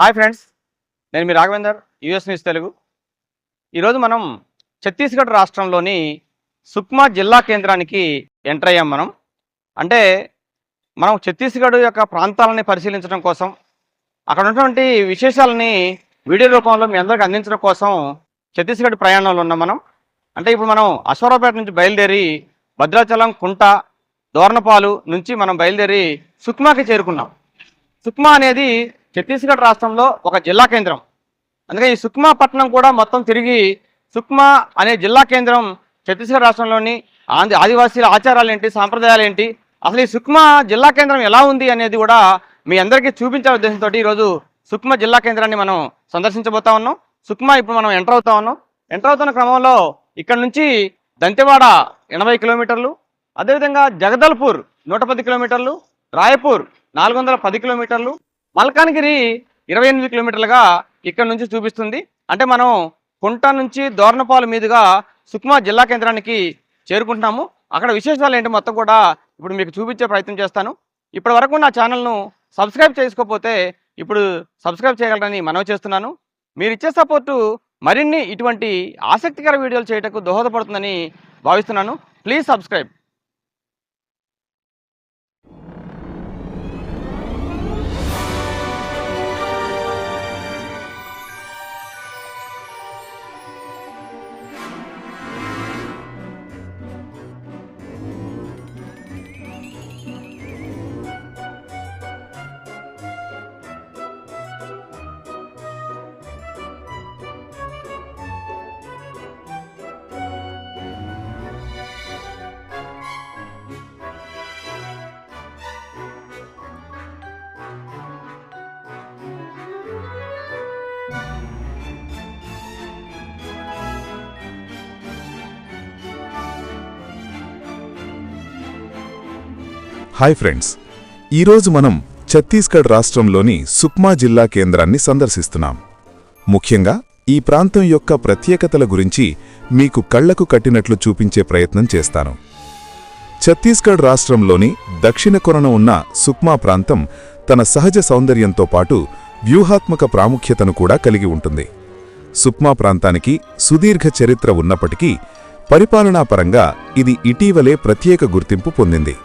Hi friends నేను మీ Raghavender US news Telugu. ఈరోజు మనం ఛత్తీస్గఢ్ రాష్ట్రంలోని సుక్మా జిల్లా కేంద్రానికి ఎంటర్ అయ్యాం మనం. అంటే మనం ఛత్తీస్గఢ్ యొక్క ప్రాంతాలని పరిశీలించడం కోసం అక్కడ ఉన్నటువంటి విశేషాలని వీడియో రూపంలో మీ అందరికి అందించడం కోసం ఛత్తీస్గఢ్ ప్రయాణంలో ఉన్నాం మనం. అంటే ఇప్పుడు మనం అశ్వరావుపేట నుంచి బయలుదేరి భద్రాచలం కుంట దోర్నపాలు నుంచి మనం బయలుదేరి సుక్మాకి చేరుకున్నాం. సుక్మా అనేది ఛత్తీస్గఢ్ రాష్ట్రంలో ఒక జిల్లా కేంద్రం. అందుకే ఈ సుక్మా పట్టణం కూడా మొత్తం తిరిగి సుక్మా అనే జిల్లా కేంద్రం ఛత్తీస్గఢ్ రాష్ట్రంలోని ఆంధ్ర ఆదివాసీల ఆచారాలు ఏంటి సాంప్రదాయాలు ఏంటి అసలు ఈ సుక్మా జిల్లా కేంద్రం ఎలా ఉంది అనేది కూడా మీ అందరికీ చూపించే ఉద్దేశంతో ఈరోజు సుక్మా జిల్లా కేంద్రాన్ని మనం సందర్శించబోతా ఉన్నాం. సుక్మా ఇప్పుడు మనం ఎంటర్ అవుతా ఉన్నాం. ఎంటర్ అవుతున్న క్రమంలో ఇక్కడ నుంచి దంతెవాడ ఎనభై కిలోమీటర్లు అదేవిధంగా జగదల్పూర్ నూట పది కిలోమీటర్లు రాయపూర్ నాలుగు వందల పది కిలోమీటర్లు మల్కాన్గిరి ఇరవై ఎనిమిది కిలోమీటర్లుగా ఇక్కడ నుంచి చూపిస్తుంది. అంటే మనం కుంట నుంచి దోర్నపాలు మీదుగా సుక్మా జిల్లా కేంద్రానికి చేరుకుంటున్నాము. అక్కడ విశేషాలు ఏంటి మొత్తం కూడా ఇప్పుడు మీకు చూపించే ప్రయత్నం చేస్తాను. ఇప్పటి వరకు నా ఛానల్ను సబ్స్క్రైబ్ చేసుకోకపోతే ఇప్పుడు సబ్స్క్రైబ్ చేయగలరని మనవి చేస్తున్నాను. మీరు ఇచ్చే సపోర్టు మరిన్ని ఇటువంటి ఆసక్తికర వీడియోలు చేయటకు దోహదపడుతుందని భావిస్తున్నాను. Please subscribe. Hi friends. ఈరోజు మనం ఛత్తీస్గఢ్ రాష్ట్రంలోని సుక్మా జిల్లా కేంద్రాన్ని సందర్శిస్తున్నాం. ముఖ్యంగా ఈ ప్రాంతం యొక్క ప్రత్యేకతల గురించి మీకు కళ్ళకు కట్టినట్లు చూపించే ప్రయత్నం చేస్తాను. ఛత్తీస్గఢ్ రాష్ట్రంలోని దక్షిణ కొరన ఉన్న సుక్మా ప్రాంతం తన సహజ సౌందర్యంతో పాటు వ్యూహాత్మక ప్రాముఖ్యతను కూడా కలిగి ఉంటుంది. సుక్మా ప్రాంతానికి సుదీర్ఘ చరిత్ర ఉన్నప్పటికీ పరిపాలనాపరంగా ఇది ఇటీవలే ప్రత్యేక గుర్తింపు పొందింది.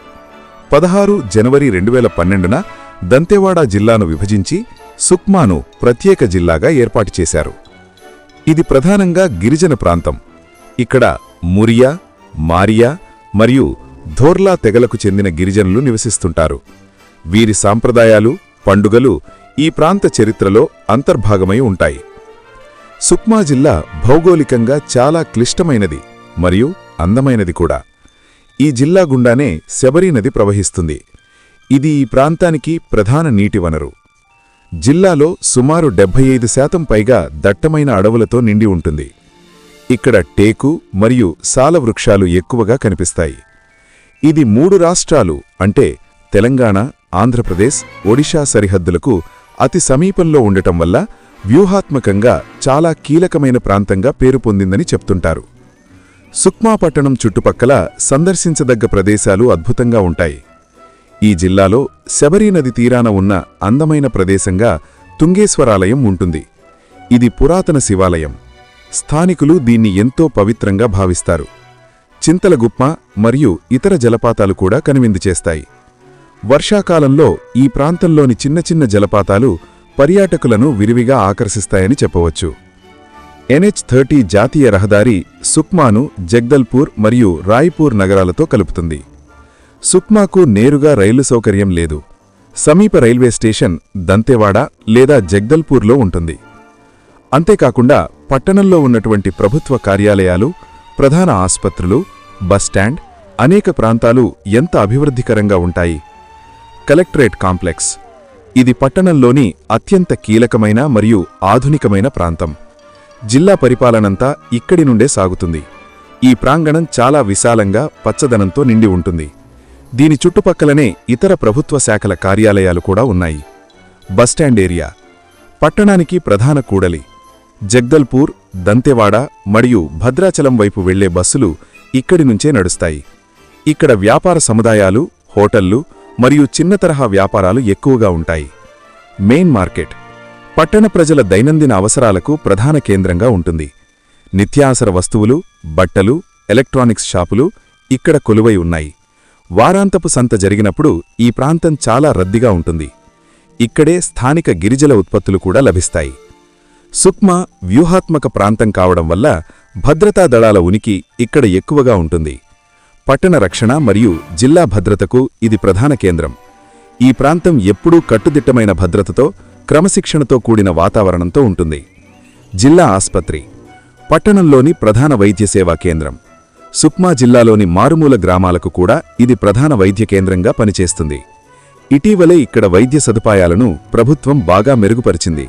పదహారు జనవరి రెండు వేల పన్నెండున దంతెవాడ జిల్లాను విభజించి సుక్మాను ప్రత్యేక జిల్లాగా ఏర్పాటు చేశారు. ఇది ప్రధానంగా గిరిజన ప్రాంతం. ఇక్కడ మురియా మారియా మరియు ధోర్లా తెగలకు చెందిన గిరిజనులు నివసిస్తుంటారు. వీరి సాంప్రదాయాలు పండుగలు ఈ ప్రాంత చరిత్రలో అంతర్భాగమై ఉంటాయి. సుక్మా జిల్లా భౌగోళికంగా చాలా క్లిష్టమైనది మరియు అందమైనది కూడా. ఈ జిల్లా గుండానే శబరీ నది ప్రవహిస్తుంది. ఇది ఈ ప్రాంతానికి ప్రధాన నీటి వనరు. జిల్లాలో సుమారు డెబ్బై ఐదు శాతం పైగా దట్టమైన అడవులతో నిండి ఉంటుంది. ఇక్కడ టేకు మరియు సాల వృక్షాలు ఎక్కువగా కనిపిస్తాయి. ఇది మూడు రాష్ట్రాలు అంటే తెలంగాణ ఆంధ్రప్రదేశ్ ఒడిషా సరిహద్దులకు అతి సమీపంలో ఉండటం వల్ల వ్యూహాత్మకంగా చాలా కీలకమైన ప్రాంతంగా పేరు పొందిందని చెప్తుంటారు. సుక్మా పట్టణం చుట్టుపక్కల సందర్శించదగ్గ ప్రదేశాలు అద్భుతంగా ఉంటాయి. ఈ జిల్లాలో శబరీ నది తీరాన ఉన్న అందమైన ప్రదేశంగా తుంగేశ్వరాలయం ఉంటుంది. ఇది పురాతన శివాలయం. స్థానికులు దీన్ని ఎంతో పవిత్రంగా భావిస్తారు. చింతలగుప్ప మరియు ఇతర జలపాతాలు కూడా కనువిందు చేస్తాయి. వర్షాకాలంలో ఈ ప్రాంతంలోని చిన్న చిన్న జలపాతాలు పర్యాటకులను విరివిగా ఆకర్షిస్తాయని చెప్పవచ్చు. ఎన్హెచ్ థర్టీ జాతీయ రహదారి సుక్మాను జగ్దల్పూర్ మరియు రాయ్పూర్ నగరాలతో కలుపుతుంది. సుక్మాకు నేరుగా రైలు సౌకర్యం లేదు. సమీప రైల్వే స్టేషన్ దంతెవాడ లేదా జగ్దల్పూర్లో ఉంటుంది. అంతేకాకుండా పట్టణంలో ఉన్నటువంటి ప్రభుత్వ కార్యాలయాలు ప్రధాన ఆస్పత్రులు బస్టాండ్ అనేక ప్రాంతాలు ఎంత అభివృద్ధికరంగా ఉంటాయి? Collectorate complex. ఇది పట్టణంలోని అత్యంత కీలకమైన మరియు ఆధునికమైన ప్రాంతం. జిల్లా పరిపాలనంతా ఇక్కడి నుండే సాగుతుంది. ఈ ప్రాంగణం చాలా విశాలంగా పచ్చదనంతో నిండి ఉంటుంది. దీని చుట్టుపక్కలనే ఇతర ప్రభుత్వ శాఖల కార్యాలయాలు కూడా ఉన్నాయి. బస్టాండ్ ఏరియా పట్టణానికి ప్రధాన కూడలి జగ్దల్పూర్ దంతెవాడ మరియు భద్రాచలం వైపు వెళ్ళే బస్సులు ఇక్కడి నుంచే నడుస్తాయి. ఇక్కడ వ్యాపార సముదాయాలు హోటళ్ళు మరియు చిన్న తరహా వ్యాపారాలు ఎక్కువగా ఉంటాయి. మెయిన్ మార్కెట్ పట్టణ ప్రజల దైనందిన అవసరాలకు ప్రధాన కేంద్రంగా ఉంటుంది. నిత్యావసర వస్తువులు బట్టలు ఎలక్ట్రానిక్స్ షాపులు ఇక్కడ కొలువై ఉన్నాయి. వారాంతపు సంత జరిగినప్పుడు ఈ ప్రాంతం చాలా రద్దీగా ఉంటుంది. ఇక్కడే స్థానిక గిరిజల ఉత్పత్తులు కూడా లభిస్తాయి. సుక్మా వ్యూహాత్మక ప్రాంతం కావడం వల్ల భద్రతా దళాల ఉనికి ఇక్కడ ఎక్కువగా ఉంటుంది. పట్టణ రక్షణ మరియు జిల్లా భద్రతకు ఇది ప్రధాన కేంద్రం. ఈ ప్రాంతం ఎప్పుడూ కట్టుదిట్టమైన భద్రతతో క్రమశిక్షణతో కూడిన వాతావరణంతో ఉంటుంది. జిల్లా ఆస్పత్రి పట్టణంలోని ప్రధాన వైద్య సేవా కేంద్రం. సుక్మా జిల్లాలోని మారుమూల గ్రామాలకు కూడా ఇది ప్రధాన వైద్య కేంద్రంగా పనిచేస్తుంది. ఇటీవలే ఇక్కడ వైద్య సదుపాయాలను ప్రభుత్వం బాగా మెరుగుపరిచింది.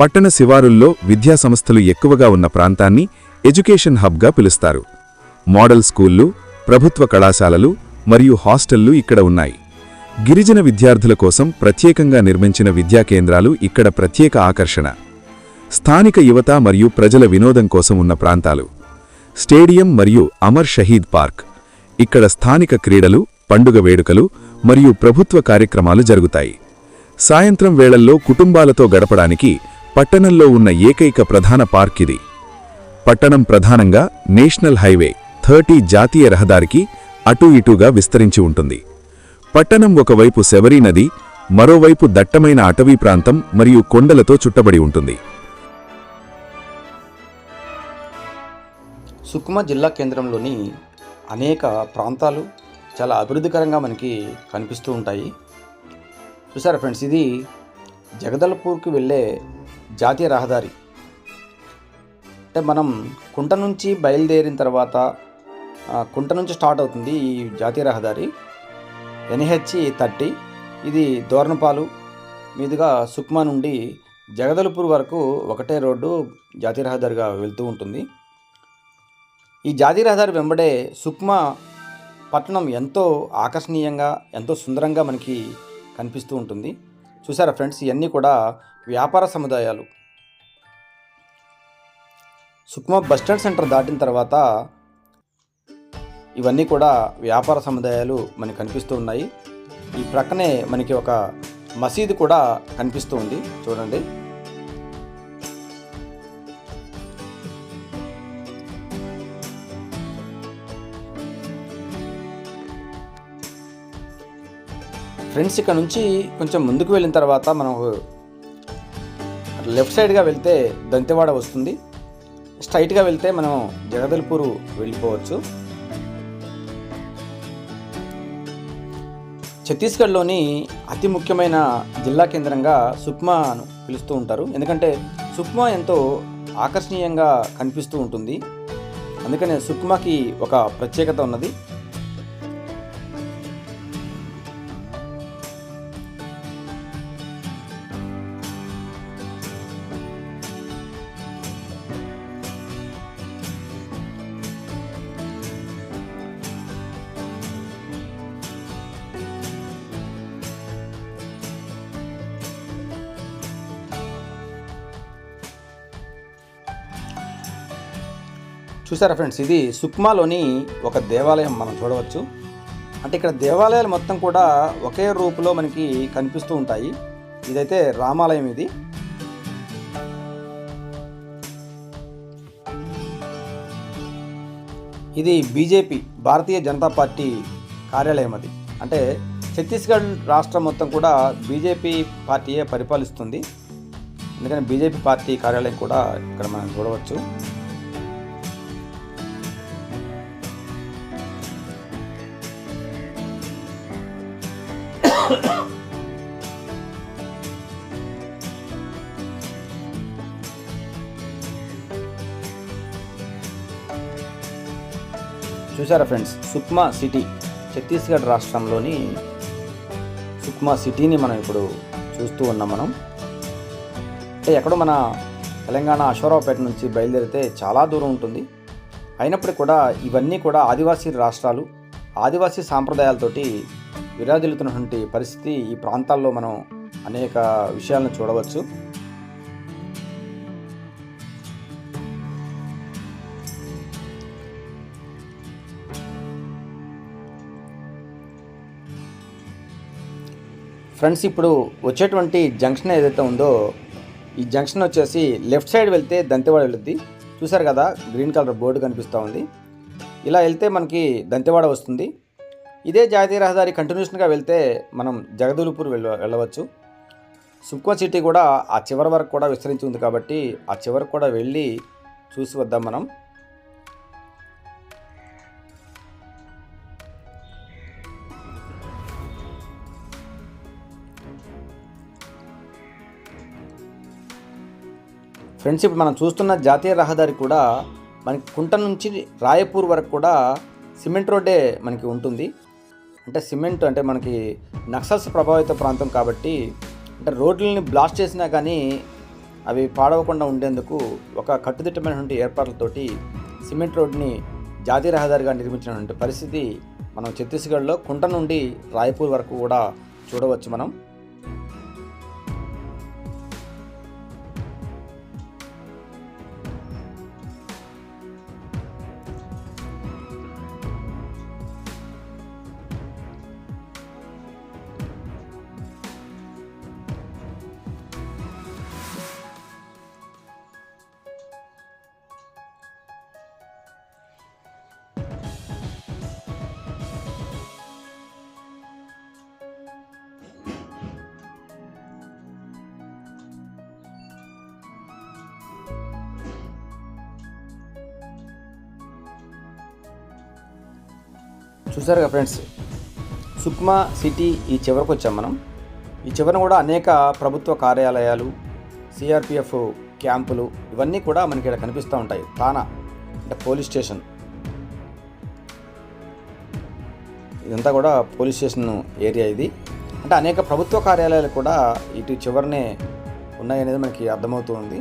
పట్టణ శివారుల్లో విద్యాసంస్థలు ఎక్కువగా ఉన్న ప్రాంతాన్ని ఎడ్యుకేషన్ హబ్గా పిలుస్తారు. మోడల్ స్కూళ్ళు ప్రభుత్వ కళాశాలలు మరియు హాస్టళ్ళు ఇక్కడ ఉన్నాయి. గిరిజన విద్యార్థుల కోసం ప్రత్యేకంగా నిర్మించిన విద్యా కేంద్రాలు ఇక్కడ ప్రత్యేక ఆకర్షణ. స్థానిక యువత మరియు ప్రజల వినోదం కోసం ఉన్న ప్రాంతాలు. స్టేడియం మరియు అమర్ షహీద్ పార్క్. ఇక్కడ స్థానిక క్రీడలు పండుగ వేడుకలు మరియు ప్రభుత్వ కార్యక్రమాలు జరుగుతాయి. సాయంత్రం వేళల్లో కుటుంబాలతో గడపడానికి పట్టణంలో ఉన్న ఏకైక ప్రధాన పార్క్ ఇది. పట్టణం ప్రధానంగా నేషనల్ హైవే థర్టీ జాతీయ రహదారికి అటూ ఇటూగా విస్తరించి ఉంటుంది. పట్టణం ఒకవైపు శబరీ నది మరోవైపు దట్టమైన అటవీ ప్రాంతం మరియు కొండలతో చుట్టబడి ఉంటుంది. సుక్మా జిల్లా కేంద్రంలోని అనేక ప్రాంతాలు చాలా అభివృద్ధికరంగా మనకి కనిపిస్తూ ఉంటాయి. చూసారా ఫ్రెండ్స్ ఇది జగదల్పూర్కి వెళ్ళే జాతీయ రహదారి. అంటే మనం కుంట నుంచి బయలుదేరిన తర్వాత కుంట నుంచి స్టార్ట్ అవుతుంది ఈ జాతీయ రహదారి. NH thirty. ఇది దోరణపాలు మీదుగా సుక్మా నుండి జగదల్పూర్ వరకు ఒకటే రోడ్డు జాతీయ రహదారిగా వెళ్తూ ఉంటుంది. ఈ జాతీయ రహదారి వెంబడే సుక్మా పట్టణం ఎంతో ఆకర్షణీయంగా ఎంతో సుందరంగా మనకి కనిపిస్తూ ఉంటుంది. చూసారా ఫ్రెండ్స్ ఇవన్నీ కూడా వ్యాపార సముదాయాలు. సుక్మా బస్టాండ్ సెంటర్ దాటిన తర్వాత ఇవన్నీ కూడా వ్యాపార సముదాయాలు మనకి కనిపిస్తూ ఉన్నాయి. ఈ ప్రక్కనే మనకి ఒక మసీదు కూడా కనిపిస్తూ ఉంది. చూడండి. ఫ్రెండ్స్ ఇక్కడ నుంచి కొంచెం ముందుకు వెళ్ళిన తర్వాత మనం లెఫ్ట్ సైడ్గా వెళ్తే దంతెవాడ వస్తుంది. స్ట్రైట్గా వెళ్తే మనం జగదల్పూర్ వెళ్ళిపోవచ్చు. ఛత్తీస్గఢ్లోని అతి ముఖ్యమైన జిల్లా కేంద్రంగా సుక్మాను పిలుస్తూ ఉంటారు. ఎందుకంటే సుక్మా ఎంతో ఆకర్షణీయంగా కనిపిస్తూ ఉంటుంది. అందుకనే సుక్మాకి ఒక ప్రత్యేకత ఉన్నది. చూసారా ఫ్రెండ్స్? ఇది సుక్మాలోని ఒక దేవాలయం మనం చూడవచ్చు. అంటే ఇక్కడ దేవాలయాలు మొత్తం కూడా ఒకే రూపులో మనకి కనిపిస్తూ ఉంటాయి. ఇదైతే రామాలయం ఇది. ఇది బీజేపీ భారతీయ జనతా పార్టీ కార్యాలయం అది. అంటే ఛత్తీస్గఢ్ రాష్ట్రం మొత్తం కూడా బీజేపీ పార్టీయే పరిపాలిస్తుంది. అందుకని బీజేపీ పార్టీ కార్యాలయం కూడా ఇక్కడ మనం చూడవచ్చు. చూసారా ఫ్రెండ్స్? సుక్మా సిటీ ఛత్తీస్గఢ్ రాష్ట్రంలోని సుక్మా సిటీని మనం ఇప్పుడు చూస్తూ ఉన్నాం మనం. అంటే ఎక్కడో మన తెలంగాణ అశ్వరావుపేట నుంచి బయలుదేరితే చాలా దూరం ఉంటుంది. అయినప్పటికీ కూడా ఇవన్నీ కూడా ఆదివాసీ రాష్ట్రాలు ఆదివాసీ సాంప్రదాయాలతోటి విరాజిల్లుతున్నటువంటి పరిస్థితి ఈ ప్రాంతాల్లో మనం అనేక విషయాలను చూడవచ్చు. ఫ్రెండ్స్ ఇప్పుడు వచ్చేటువంటి జంక్షన్ ఏదైతే ఉందో ఈ జంక్షన్ వచ్చేసి లెఫ్ట్ సైడ్ వెళ్తే దంతెవాడ వెళుద్ది. చూసారు కదా గ్రీన్ కలర్ బోర్డు కనిపిస్తూ ఉంది. ఇలా వెళ్తే మనకి దంతెవాడ వస్తుంది. ఇదే జాతీయ రహదారి కంటిన్యూషన్గా వెళ్తే మనం జగదూలుపూర్ వెళ్ళ వెళ్ళవచ్చు. సుక్వా సిటీ కూడా ఆ చివరి వరకు కూడా విస్తరించి ఉంది కాబట్టి ఆ చివరికి కూడా వెళ్ళి చూసి వద్దాం మనం. ఫ్రెండ్స్ ఇప్పుడు మనం చూస్తున్న జాతీయ రహదారి కూడా మనకి కుంట నుంచి రాయపూర్ వరకు కూడా సిమెంట్ రోడ్డే మనకి ఉంటుంది. అంటే సిమెంట్ అంటే మనకి నక్సల్స్ ప్రభావిత ప్రాంతం కాబట్టి అంటే రోడ్లని బ్లాస్ట్ చేసినా కానీ అవి పాడవకుండా ఉండేందుకు ఒక కట్టుదిట్టమైనటువంటి ఏర్పాట్లతోటి సిమెంట్ రోడ్ని జాతీయ రహదారిగా నిర్మించినటువంటి పరిస్థితి మనం ఛత్తీస్గఢ్లో కుంట నుండి రాయపూర్ వరకు కూడా చూడవచ్చు మనం. చూసారుగా ఫ్రెండ్స్? సుక్మా సిటీ ఈ చివరకు వచ్చాం మనం. ఈ చివరన కూడా అనేక ప్రభుత్వ కార్యాలయాలు సిఆర్పిఎఫ్ క్యాంపులు ఇవన్నీ కూడా మనకి ఇక్కడ కనిపిస్తూ ఉంటాయి. థానా అంటే పోలీస్ స్టేషన్. ఇదంతా కూడా పోలీస్ స్టేషన్ ఏరియా ఇది. అంటే అనేక ప్రభుత్వ కార్యాలయాలు కూడా ఇటు చివరనే ఉన్నాయనేది మనకి అర్థమవుతుంది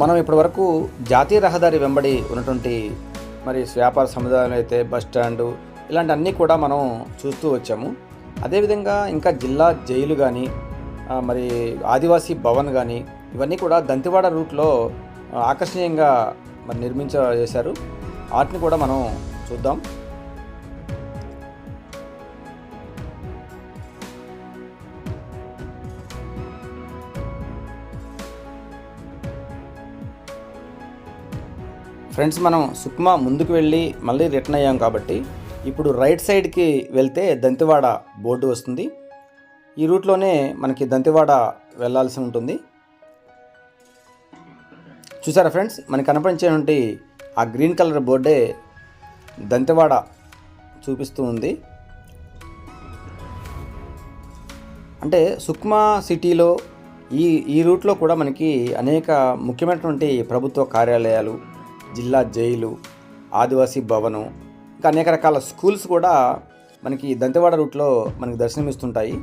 మనం ఇప్పటివరకు జాతీయ రహదారి వెంబడి ఉన్నటువంటి మరి వ్యాపార సముదాయాలు అయితే బస్ స్టాండు ఇలాంటి అన్నీ కూడా మనం చూస్తూ వచ్చాము. అదేవిధంగా ఇంకా జిల్లా జైలు కానీ మరి ఆదివాసీ భవన్ కానీ ఇవన్నీ కూడా దంతివాడ రూట్లో ఆకర్షణీయంగా మరి నిర్మించ చేశారు. వాటిని కూడా మనం చూద్దాం. ఫ్రెండ్స్ మనం సుక్మా ముందుకు వెళ్ళి మళ్ళీ రిటర్న్ అయ్యాం కాబట్టి ఇప్పుడు రైట్ సైడ్కి వెళ్తే దంతివాడ బోర్డు వస్తుంది. ఈ రూట్లోనే మనకి దంతివాడ వెళ్ళాల్సి ఉంటుంది. చూసారా ఫ్రెండ్స్ మనకి కనపరించేటువంటి ఆ గ్రీన్ కలర్ బోర్డే దంతివాడ చూపిస్తూ ఉంది. అంటే సుక్మా సిటీలో ఈ ఈ రూట్లో కూడా మనకి అనేక ముఖ్యమైనటువంటి ప్రభుత్వ కార్యాలయాలు జిల్లా జైలు ఆదివాసీ భవనం ఇంకా అనేక రకాల స్కూల్స్ కూడా మనకి దంతెవాడ రూట్లో మనకి దర్శనమిస్తుంటాయి.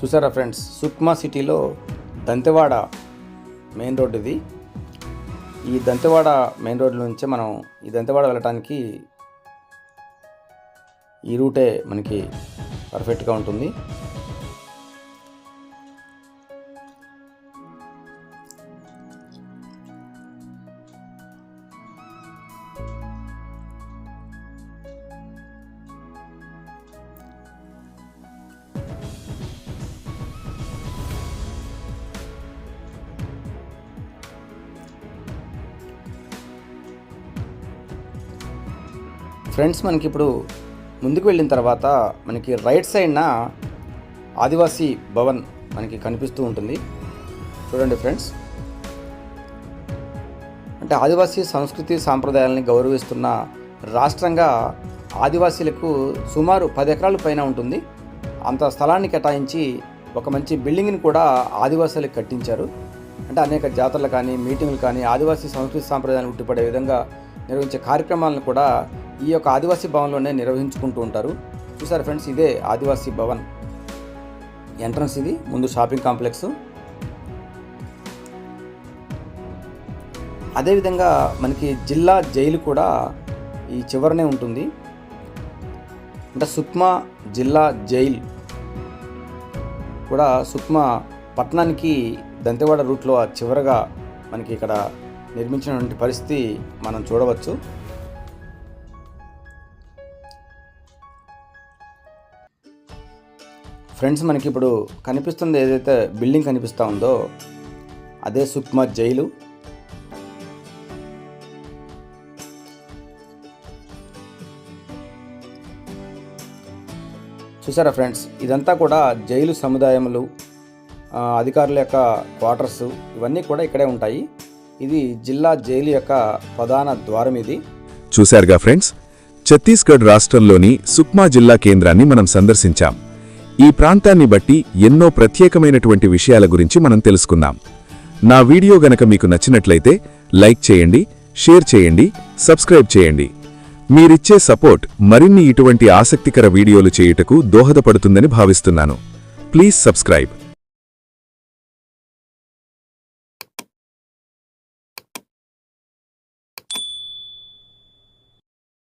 చూసారా ఫ్రెండ్స్? సుక్మా సిటీలో దంతెవాడ మెయిన్ రోడ్ ఇది ఈ దంతెవాడ మెయిన్ రోడ్ నుంచే మనం ఈ దంతెవాడ వెళ్ళటానికి ఈ రూటే మనకి పర్ఫెక్ట్గా ఉంటుంది. ఫ్రెండ్స్ మనకి ఇప్పుడు ముందుకు వెళ్ళిన తర్వాత మనకి రైట్ సైడ్న ఆదివాసీ భవన్ మనకి కనిపిస్తూ ఉంటుంది. చూడండి ఫ్రెండ్స్. అంటే ఆదివాసీ సంస్కృతి సాంప్రదాయాలని గౌరవిస్తున్న రాష్ట్రంగా ఆదివాసీలకు సుమారు పది ఎకరాల పైన ఉంటుంది. అంత స్థలాన్ని కేటాయించి ఒక మంచి బిల్డింగ్ని కూడా ఆదివాసీలకు కట్టించారు. అంటే అనేక జాతరలు కానీ మీటింగులు కానీ ఆదివాసీ సంస్కృతి సాంప్రదాయాలు ఉట్టిపడే విధంగా నిర్వహించే కార్యక్రమాలను కూడా ఈ యొక్క ఆదివాసీ భవన్లోనే నిర్వహించుకుంటూ ఉంటారు. చూసారు ఫ్రెండ్స్ ఇదే ఆదివాసీ భవన్ ఎంట్రన్స్ ఇది ముందు షాపింగ్ కాంప్లెక్స్. అదేవిధంగా మనకి జిల్లా జైలు కూడా ఈ చివరనే ఉంటుంది. అంటే సుక్మా జిల్లా జైల్ కూడా సుక్మా పట్టణానికి దంతెవాడ రూట్లో చివరగా మనకి ఇక్కడ నిర్మించినటువంటి పరిస్థితి మనం చూడవచ్చు. ఫ్రెండ్స్ మనకి ఇప్పుడు కనిపిస్తుంది ఏదైతే బిల్డింగ్ కనిపిస్తూ ఉందో అదే సుక్మా జైలు. చూసారా ఫ్రెండ్స్ ఇదంతా కూడా జైలు సముదాయములు అధికారుల యొక్క క్వార్టర్స్ ఇవన్నీ కూడా ఇక్కడే ఉంటాయి. ఇది జిల్లా జైలు యొక్క ప్రధాన ద్వారం ఇది. చూశారుగా ఫ్రెండ్స్ ఛత్తీస్గఢ్ రాష్ట్రంలోని సుక్మా జిల్లా కేంద్రాన్ని మనం సందర్శించాం. ఈ ప్రాంతాన్ని బట్టి ఎన్నో ప్రత్యేకమైనటువంటి విషయాల గురించి మనం తెలుసుకుందాం. నా వీడియో గనక మీకు నచ్చినట్లయితే లైక్ చేయండి షేర్ చేయండి సబ్స్క్రైబ్ చేయండి. మీరిచ్చే సపోర్ట్ మరిన్ని ఇటువంటి ఆసక్తికర వీడియోలు చేయుటకు దోహదపడుతుందని భావిస్తున్నాను. Please subscribe.